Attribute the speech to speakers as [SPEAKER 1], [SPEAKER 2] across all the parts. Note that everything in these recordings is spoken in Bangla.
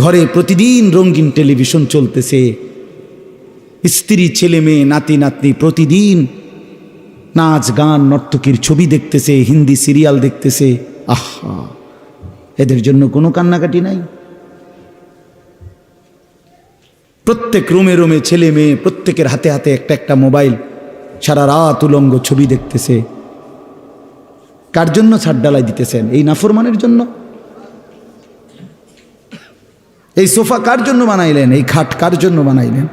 [SPEAKER 1] ঘরে প্রতিদিন রঙিন টেলিভিশন চলতেছে। স্ত্রী, ছেলে, মেয়ে, নাতি, নাতনি প্রতিদিন নাচ, গান, নর্তকীর ছবি দেখতেছে, হিন্দি সিরিয়াল দেখতেছে। আহা, এদের জন্য কোনো কান্নাকাটি নাই। প্রত্যেক রুমে রুমে ছেলে, মেয়ে প্রত্যেকের হাতে হাতে একটা একটা মোবাইল সারা রাত উলঙ্গ ছবি দেখতেছে। কার জন্য ছাড় ডালাই দিতেছেন? এই নাফরমানের জন্য? এই সোফা কার জন্য বানাইলেন? এই খাট কার জন্য বানাইলেন?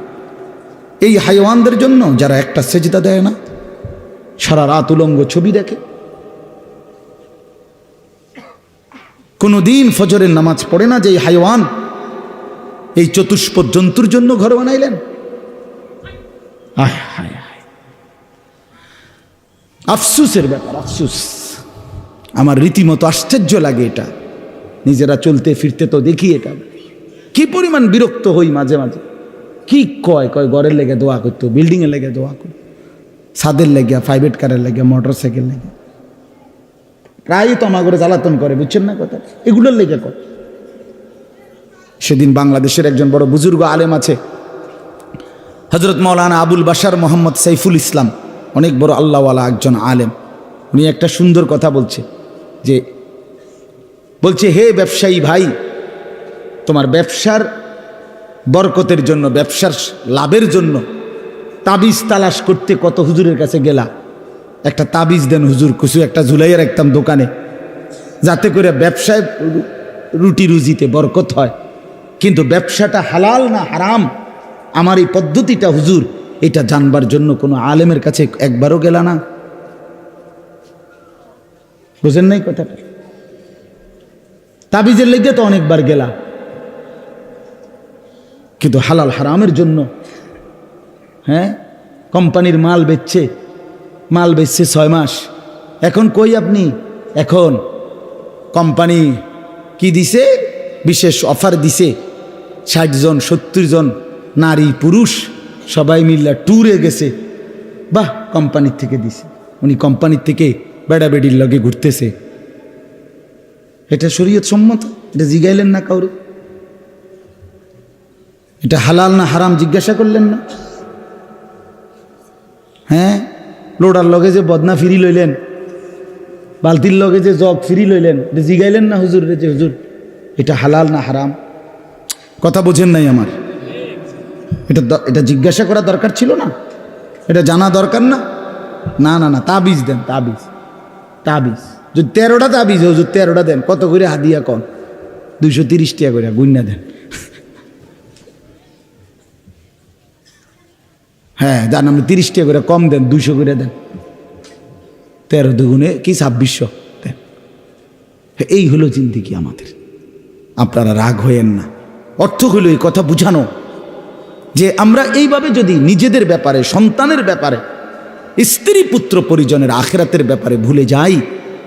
[SPEAKER 1] এই হাইওয়ানদের জন্য যারা একটা সেজদা দেয় না, সারা রাত উলঙ্গ ছবি দেখে। কোনো দিন ফজরের নামাজ পড়ে না যে এই হাইওয়ান এই চতুষ্পদ জন্তুর জন্য ঘর বানাইলেন? আফসুসের ব্যাপার, আফসুস। আমার রীতিমতো আশ্চর্য লাগে এটা। নিজেরা চলতে ফিরতে তো দেখি এটা। কি পরিমাণ বিরক্ত হই মাঝে মাঝে? কি কয় কয়, ঘরের লেগে দোয়া করতো বিল্ডিংয়ের লেগে দোয়া করতো, ছাদের লেগে প্রাইভেট কারের লেগে মোটর সাইকেল লেগে। প্রায়ই তো আমার ঘরে জ্বালাতন করে, বুঝছেন না কথা? এগুলোর লেগে কর সেদিন বাংলাদেশের একজন বড় বুজুর্গ আলেম আছে হজরত মৌলানা আবুল বাসার মোহাম্মদ সাইফুল ইসলাম, অনেক বড় আল্লাহওয়ালা একজন আলেম। উনি একটা সুন্দর কথা বলছে, যে, বলছে, হে ব্যবসায়ী ভাই তোমার ব্যবসার বরকতের জন্য, ব্যবসার লাভের জন্য তাবিজ তালাশ করতে কত হুজুরের কাছে গেলা? একটা তাবিজ দেন হুজুর, কিছু একটা ঝুলাইয়া রাখতাম দোকানে, যাতে করে ব্যবসায় রুটি রুজিতে বরকত হয়। কিন্তু ব্যবসাটা হালাল না হারাম? আমার এই পদ্ধতিটা হুজুর, এটা জানবার জন্য কোনো আলেমের কাছে একবারও গেলা না। বুঝেন নাই কথাটা? তাবিজের লেগে তো অনেকবার গেলা। কিন্তু হালাল হারামের জন্য হ্যাঁ? কোম্পানির মাল বেচছে মাল বেচছে ছয় মাস। এখন কই আপনি? এখন কোম্পানি কি দিছে? বিশেষ অফার দিছে। ষাট জন, সত্তর জন নারী, পুরুষ, সবাই মিল্লা ট্যুরে গেছে। বাহ, কোম্পানির থেকে দিছে। উনি কোম্পানির থেকে বেড়াবেড়ির লগে ঘুরতেছে। এটা শরীয়ত সম্মত? এটা জিগাইলেন না কাউরে? এটা হালাল না হারাম জিজ্ঞাসা করলেন না? হ্যাঁ? লোডার লগে যে বদনা ফিরি লইলেন, বালতির লগে যে জগ ফিরি লইলেন জিগাইলেন না হুজুর রে যে হুজুর? এটা হালাল না হারাম? কথা বোঝেন নাই আমার। এটা এটা জিজ্ঞাসা করা দরকার ছিল না? এটা জানা দরকার না? না না না, তাবিজ দেন, তাবিজ। তাবিজ। যদি তেরোটা তাবিজ হুজুর, তেরোটা দেন। কত করে হাদিয়া কন? দুইশো তিরিশ টাকা করে গুইনা দেন। হ্যাঁ জান আপনি তিরিশ টাকা করে কম দেন দুশো করে দেন। তেরো দুগুণে কি, ছাব্বিশশো? দেন। এই হলো জিন্দিগি আমাদের। আপনারা রাগ হয়েন না। অর্থ হলো এই কথা বুঝানো। যে আমরা এইভাবে যদি নিজেদের ব্যাপারে, সন্তানের ব্যাপারে, স্ত্রী পুত্র পরিজনের আখেরাতের ব্যাপারে ভুলে যাই,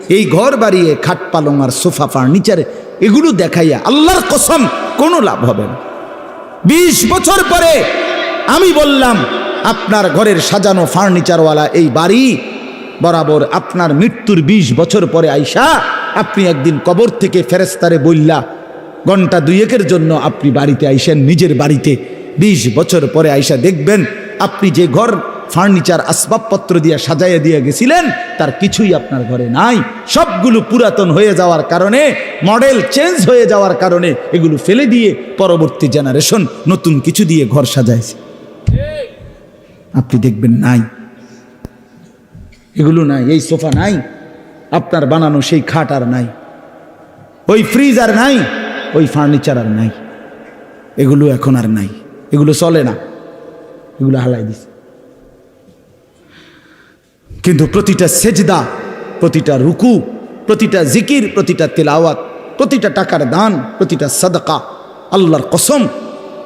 [SPEAKER 1] এই ঘর বাড়িয়ে খাট পালং আর সোফা ফার্নিচারে, এগুলো দেখাইয়া আল্লাহর কসম কোনো লাভ হবে না। বিশ বছর পরে আমি বললাম আপনার ঘরের সাজানো ফার্নিচারওয়ালা এই বাড়ি, বরাবর আপনার মৃত্যুর বিশ বছর পরে আইসা আপনি একদিন কবর থেকে ফেরেস্তারে বললা ঘণ্টা দুয়েকের জন্য আপনি বাড়িতে আইসেন, নিজের বাড়িতে বিশ বছর পরে আইসা দেখবেন আপনি যে ঘর ফার্নিচার আসবাবপত্র দিয়ে সাজাইয়া দিয়ে গেছিলেন, তার কিছুই আপনার ঘরে নাই। সবগুলো পুরাতন হয়ে যাওয়ার কারণে, মডেল চেঞ্জ হয়ে যাওয়ার কারণে এগুলো ফেলে দিয়ে পরবর্তী জেনারেশন নতুন কিছু দিয়ে ঘর সাজাইছে। আপনি দেখবেন নাই। এগুলো নাই, এই সোফা নাই, আপনার বানানো সেই খাট আর নাই। ওই ফ্রিজ আর নাই, ওই ফার্নিচার আর নাই। এগুলো এখন আর নাই, এগুলো চলে না, এগুলো হালাই দিছে। কিন্তু প্রতিটা সেজদা, প্রতিটা রুকু, প্রতিটা জিকির, প্রতিটা তেলাওয়াত, প্রতিটা টাকার দান, প্রতিটা সদকা, আল্লাহর কসম,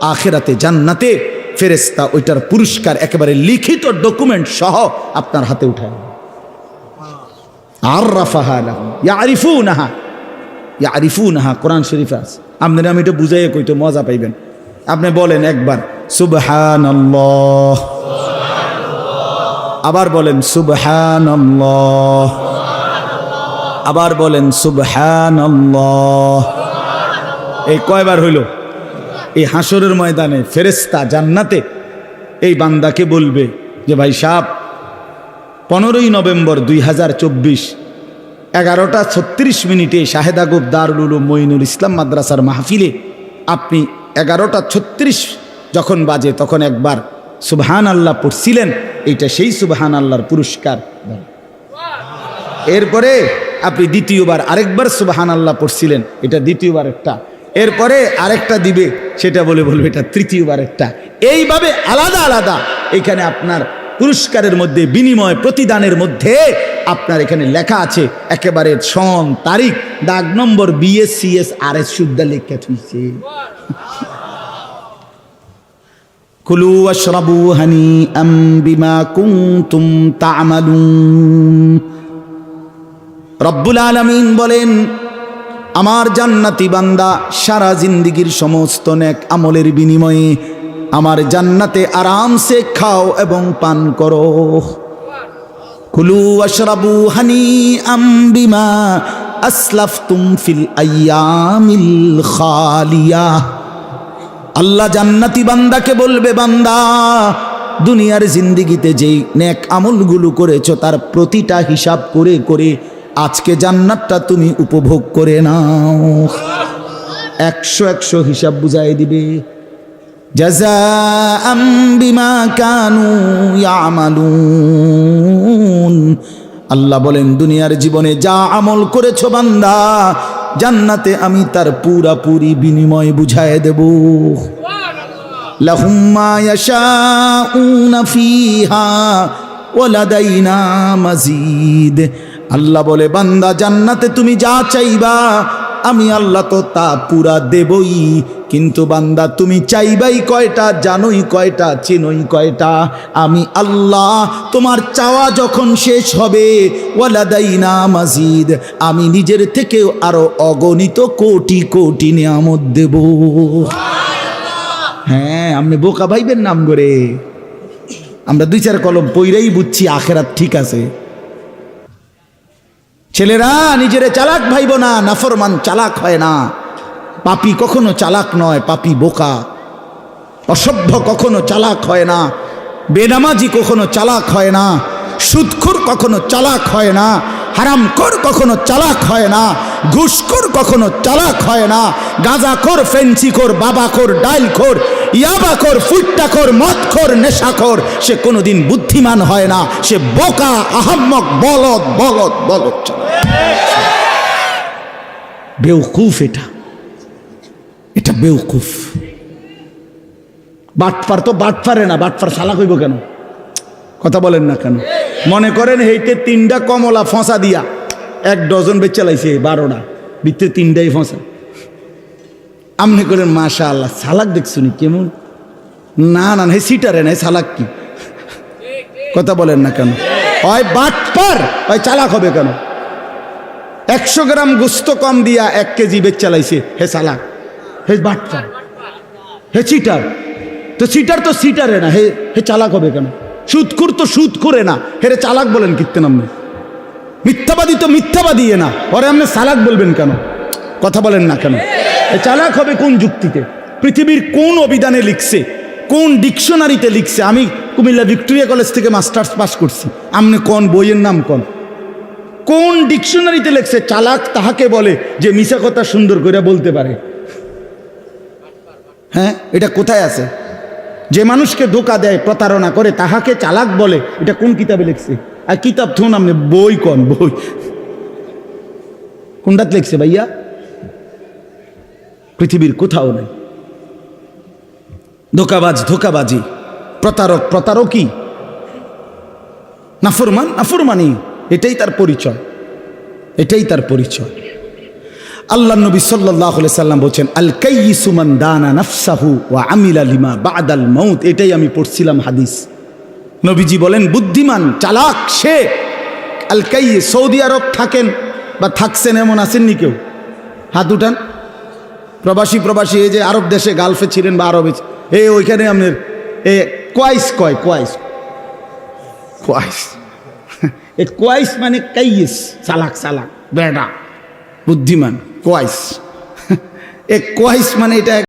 [SPEAKER 1] আখেরাতে জান্নাতে ফেরেস্তা ওইটার পুরস্কার একেবারে লিখিত ডকুমেন্ট সহ আপনার হাতে উঠায় আর রাফাহা আরিফু নাহা ইয়া আরিফু নাহা কোরআন শরীফে আছে। আপনার আমি এটা বুঝাইয়া কইতো মজা পাইবেন। আপনি বলেন একবার সুবহান আবার বলেন সুবহান আবার বলেন সুবহান এই কয়বার হইল? এই হাসরের ময়দানে ফেরেস্তা জান্নাতে এই বান্দাকে বলবে যে, ভাই সাহ পনেরোই নভেম্বর দুই হাজার চব্বিশ এগারোটা ছত্রিশ মিনিটে শাহেদাগুব দারুল মঈনুল ইসলাম মাদ্রাসার মাহফিলে আপনি এগারোটা ছত্রিশ যখন বাজে তখন একবার সুবহান আল্লাহ পড়ছিলেন, এইটা সেই সুবহান আল্লাহর পুরস্কার। এরপরে আপনি দ্বিতীয়বার আরেকবার সুবহান আল্লাহ পড়ছিলেন, এটা দ্বিতীয়বার একটা এরপরে আরেকটা দিবে, সেটা বলে বলবে এটা তৃতীয়বার একটা। এইভাবে আলাদা আলাদা। এখানে আপনার পুরস্কারের মধ্যে, বিনিময় প্রতিদানের মধ্যে আপনার এখানে লেখা আছে, একেবারে সন, তারিখ, দাগ নম্বর বিএসসিএস আর এস শুদ্ধ লেখা থুইছে। কুলু আশরাবু হানি আম বিমা কুনতুম তা'মালুন। রব্বুল আলমিন বলেন আমার জান্নাতি বান্দা সারা জিন্দিগির সমস্ত নেক আমলের বিনিময়ে আমার জান্নাতে আরামসে খাও এবং পান করো। কুলু আশরাবু হানি আম্বিমা আসলাফতুম ফিল আয়ামিল খালিয়া। আল্লাহ জান্নাতি বান্দাকে বলবে, বান্দা, দুনিয়ার জিন্দিগিতে যেই নেক আমলগুলো করেছ তার প্রতিটা হিসাব করে করে আজকে জান্নাতটা তুমি উপভোগ করে নাও। একশো একশো হিসাব বুঝাই দিবে। আল্লাহ বলেন, দুনিয়ার জীবনে যা আমল করেছ বান্দা, জান্নাতে আমি তার পুরাপুরি বিনিময় বুঝায় দেব। লাহুম মা ইয়াশাউনা ফিহা ওয়ালাদাইনা মাজিদ। আল্লাহ বলে বান্দা জান্নাতে তুমি যা চাইবা আমি আল্লাহ তো তা পুরা দেবই। কিন্তু বান্দা তুমি চাইবাই কয়টা জানোই কয়টা চিনই কয়টা। আমি আল্লাহ তোমার চাওয়া যখন শেষ হবে ওয়ালাদাইনা মাজিদ আমি নিজের থেকেও আরও অগণিত কোটি কোটি নিয়ামত দেব। হ্যাঁ আপনি বোকা ভাইবেন নাম করে আমরা দুই চার কলম পইরাই বুঝছি আখেরাত ঠিক আছে। ছেলেরা, নিজেরে চালাক ভাইব না, নাফরমান চালাক হয় না। পাপি কখনো চালাক নয়, পাপি বোকা। অসভ্য কখনো চালাক হয় না, বেনামাজি কখনো চালাক হয় না, সুদখোর কখনো চালাক হয় না, হারামখোর কখনো চালাক হয় না, ঘুষখোর কখনো চালাক হয় না, গাঁজাখোর, ফেন্সিখোর, বাবাখোর, ডাইলখোর, ইয়াবাখোর ফুট্টাখোর মদখোর, নেশাখোর, সে কোনোদিন বুদ্ধিমান হয় না, সে বোকা, আহাম্মক, বলদ বলদ বলদ চালাক। বেউকুফ এটা। এটা বেউকুফ। বাটফার তো বাটফারে না বাটফার সালা কইব কেন? কথা বলেন না কেন? মনে করেন হেইতে তিনটা কমলা ফসা দিয়া এক ডজন বেচে লাইছে বারোটা, ভিতরে তিনটাই ফসা। আমনি করেন মাশা আল্লাহ সালাক দেখছুনি কেমন? না না হে সিটারে না সালাক কি? কথা বলেন না কেন? হয় বাটপার, হয় চালাক হবে কেন? একশো গ্রাম গোস্ত কম দিয়া এক কেজি বেচ চালাইছে। হে সালাক হে বাটপার হে চিটার তো সিটার তো সিটারে না, হে হে চালাক হবে কেন? সুদখুর তো সুদ করে না হেরে চালাক বলেন কীর্তেন আপনি। মিথ্যাবাদী তো মিথ্যাবাদী না। পরে আপনি সালাক বলবেন কেন? কথা বলেন না কেন? এ চালাক হবে কোন যুক্তিতে? পৃথিবীর কোন অভিধানে লিখছে, কোন ডিকশনারিতে লিখছে? আমি কুমিল্লা ভিক্টোরিয়া কলেজ থেকে মাস্টার্স পাস করছি। আপনি কোন, বইয়ের নাম কোন? কোন ডিকশনারিতে লেখছে, চালাক তাহাকে বলে যে মিশা কথা সুন্দর করে বলতে পারে। হ্যাঁ এটা কোথায় আছে? যে মানুষকে ধোকা দেয়, প্রতারণা করে, তাহাকে চালাক বলে, এটা কোন কিতাবে লিখছে? আর কিতাব থুন আপনি, বই কন, বই। কোনটাতে লেখছে ভাইয়া? পৃথিবীর কোথাও নেই। ধোকাবাজ, ধোকাবাজি। প্রতারক, প্রতারকই। নাফরমান, নাফরমানি। এটাই তার পরিচয়। এটাই তার পরিচয়। আল্লাহ নবী সাল্লাহ সাল্লাম বলছেন আল কাইসুমান দানা নাফসাহু ওয়া আমিলা লিমা বাদাল মৌত এটাই আমি পড়ছিলাম হাদিস। নবীজি বলেন, বুদ্ধিমান, চালাক সে। আল কাই সৌদি আরব থাকেন বা থাকছেন এমন আসেননি কেউ? হাত উঠান। প্রবাসী প্রবাসী, এই যে আরব দেশে গালফে ছিলেন বা আরবে এ ওইখানে আপনার, এ কোয়াইস কয় কোয়াইস কোয়াইস এ কোয়াইস মানে কাইস চালাক চালাক বেড়া বুদ্ধিমান কোয়াইস এ কোয়াইস মানে এটা